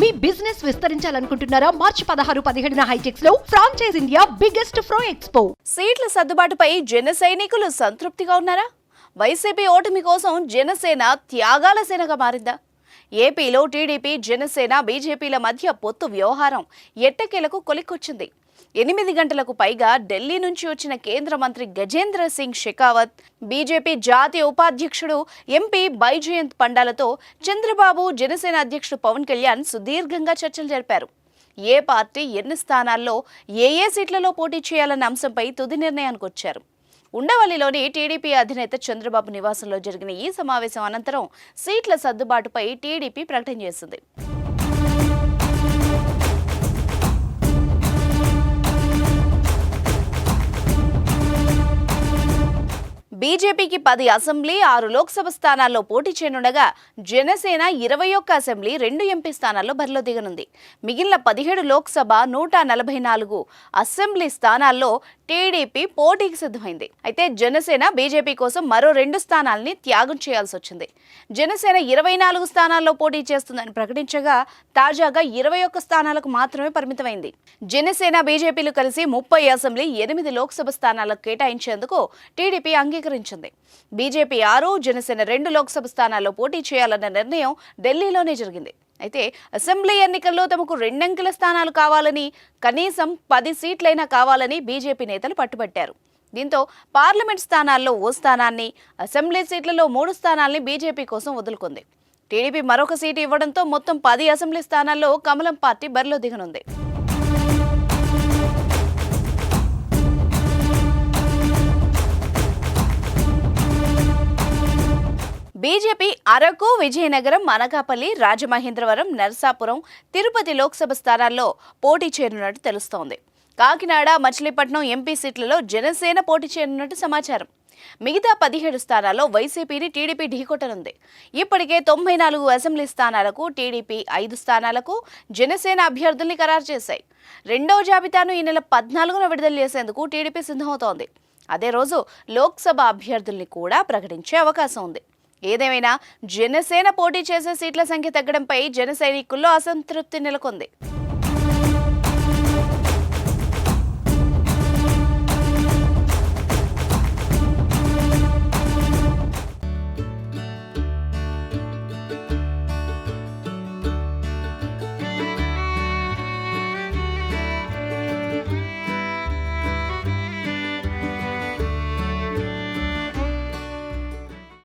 మీ business విస్తరించాలనుకుంటున్నారా? మార్చి పదహారు పదిహేడున హైటెక్స్లో ఫ్రాంచైజ్ ఇండియా బిగ్గెస్ట్ ఫ్రో ఎక్స్పో సీట్ల సర్దుబాటుపై జన సైనికులు సంతృప్తిగా ఉన్నారా? వైసీపీ ఓటమి కోసం జనసేన త్యాగాల సేనగా మారిందా? ఏపీలో టీడీపీ జనసేన బీజేపీల మధ్య పొత్తు వ్యవహారం ఎట్టకేలకు కొలిక్కొచ్చింది. ఎనిమిది గంటలకు పైగా ఢిల్లీ నుంచి వచ్చిన కేంద్ర మంత్రి గజేంద్ర సింగ్ షెకావత్ బీజేపీ జాతీయ ఉపాధ్యక్షుడు ఎంపీ బైజయంత్ పండాలతో చంద్రబాబు జనసేన అధ్యక్షుడు పవన్ కళ్యాణ్ సుదీర్ఘంగా చర్చలు జరిపారు. ఏ పార్టీ ఎన్ని స్థానాల్లో ఏ ఏ సీట్లలో పోటీ చేయాలన్న అంశంపై తుది నిర్ణయానికి వచ్చారు. ఉండవల్లిలోని టీడీపీ అధినేత చంద్రబాబు నివాసంలో జరిగిన ఈ సమావేశం అనంతరం సీట్ల సర్దుబాటుపై టీడీపీ ప్రకటన చేసింది. బీజేపీకి పది అసెంబ్లీ ఆరు లోక్సభ స్థానాల్లో పోటీ చేయనుండగా జనసేన ఇరవై ఒక్క అసెంబ్లీ రెండు ఎంపీ స్థానాల్లో బరిలో దిగనుంది. మిగిలిన పదిహేడు లోక్సభ నూట నలభై నాలుగు అసెంబ్లీ స్థానాల్లో టీడీపీ పోటీకి సిద్ధమైంది. అయితే జనసేన బీజేపీ కోసం మరో రెండు స్థానాల్ని త్యాగం చేయాల్సి వచ్చింది. జనసేన ఇరవై నాలుగు స్థానాల్లో పోటీ చేస్తుందని ప్రకటించగా తాజాగా ఇరవై ఒక్క స్థానాలకు మాత్రమే పరిమితమైంది. జనసేన బీజేపీలు కలిసి ముప్పై అసెంబ్లీ ఎనిమిది లోక్సభ స్థానాలకు కేటాయించేందుకు టీడీపీ అంగీకరించింది. బీజేపీ ఆరు జనసేన రెండు లోక్సభ స్థానాల్లో పోటీ చేయాలన్న నిర్ణయం ఢిల్లీలోనే జరిగింది. అయితే అసెంబ్లీ ఎన్నికల్లో తమకు రెండంకెల స్థానాలు కావాలని కనీసం పది సీట్లైనా కావాలని బీజేపీ నేతలు పట్టుబట్టారు. దీంతో పార్లమెంట్ స్థానాల్లో ఓ స్థానాన్ని అసెంబ్లీ సీట్లలో మూడు స్థానాల్ని బీజేపీ కోసం వదులుకుంది. టీడీపీ మరొక సీటు ఇవ్వడంతో మొత్తం పది అసెంబ్లీ స్థానాల్లో కమలం పార్టీ బరిలో దిగనుంది. బీజేపీ అరకు విజయనగరం అనకాపల్లి రాజమహేంద్రవరం నరసాపురం తిరుపతి లోక్సభ స్థానాల్లో పోటీ చేరినట్టు తెలుస్తోంది. కాకినాడ మచిలీపట్నం ఎంపీ సీట్లలో జనసేన పోటీ చేరినట్టు సమాచారం. మిగతా పదిహేడు స్థానాల్లో వైసీపీని టీడీపీ ఢీకొట్టనుంది. ఇప్పటికే తొంభై నాలుగు అసెంబ్లీ స్థానాలకు టీడీపీ ఐదు స్థానాలకు జనసేన అభ్యర్థుల్ని ఖరారు చేశాయి. రెండో జాబితాను ఈ నెల పద్నాలుగున విడుదల చేసేందుకు టీడీపీ సిద్ధమవుతోంది. అదే రోజు లోక్సభ అభ్యర్థుల్ని కూడా ప్రకటించే అవకాశం ఉంది. ఏదేమైనా జనసేన పోటీ చేసే సీట్ల సంఖ్య తగ్గడంపై జన సైనికుల్లో అసంతృప్తి నెలకొంది.